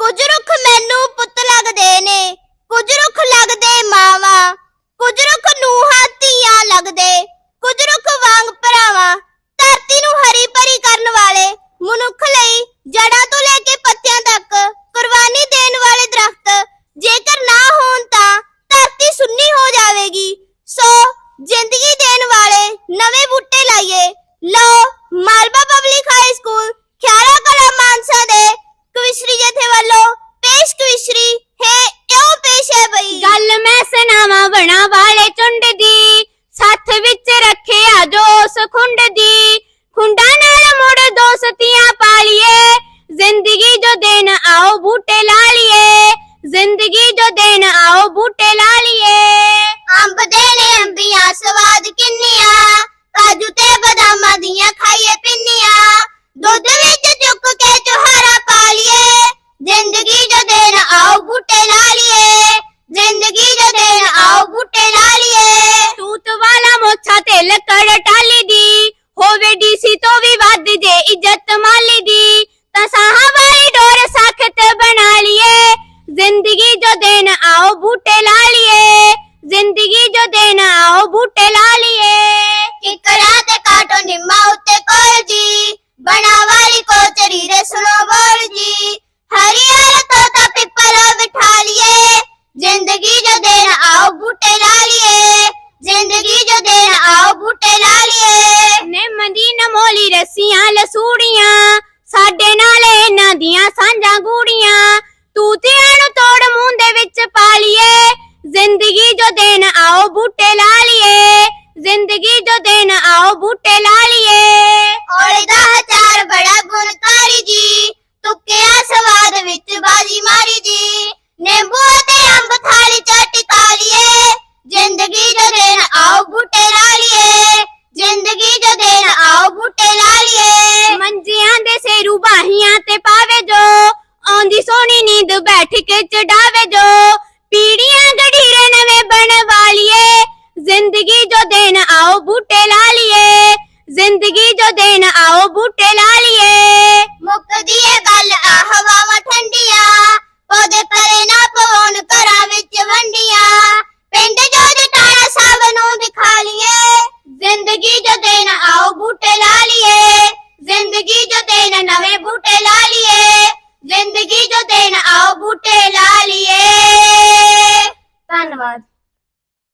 ਕੁਝ ਰੁੱਖ ਮੈਨੂੰ ਪੁੱਤ ਲੱਗਦੇ ਨੇ ਕੁਝ ਰੁੱਖ ਲੱਗਦੇ ਮਾਵਾ ਕੀ ਜੋ ਦੇਣ ਆਓ ਬੂਟੇ ਲਾ ਲਈਏ। ਅੰਬ ਦੇਣੇ ਨੇ ਅੰਬੀਆਂ ਸਵਾਦ ਕਿੰਨੀ ਰੱਸੀਆਂ ਲਸੂੜੀਆਂ, ਸਾਡੇ ਨਾਲ ਇਹਨਾਂ ਦੀਆਂ ਸਾਂਝਾਂ ਗੂੜੀਆਂ। ਤੂਤਿਆਂ ਨੂੰ ਤੋੜ ਮੂੰਹ ਦੇ ਵਿੱਚ ਪਾ ਲਈਏ। ਜ਼ਿੰਦਗੀ ਜੋ ਦੇਣ ਆਓ ਬੂਟੇ ਲਾ ਲਈਏ। ਜ਼ਿੰਦਗੀ ਜੋ ਦੇਣ ਆਓ ਬੂਟੇ ਲਾ ਲਈਏ। ਔਲਦਾ ਨੀਂਦ ਬੈਠ ਕੇ ਚੜਾਵੇ ਜੋ। ਪੀੜੀਆਂ ਗੜੀਰੇ ਨਵੇਂ ਬਣ ਵਾਲੀਏ। ਜ਼ਿੰਦਗੀ ਜੋ ਦੇਣ ਆਓ ਬੂਟੇ ਲਾ ਲਈਏ। ਜ਼ਿੰਦਗੀ ਜੋ ਦੇਣ ਆਓ ਬੂਟੇ ਜੋ ਦੇਣ ਆਓ ਬੂਟੇ ਲਾ ਲਈਏ। ਧੰਨਵਾਦ।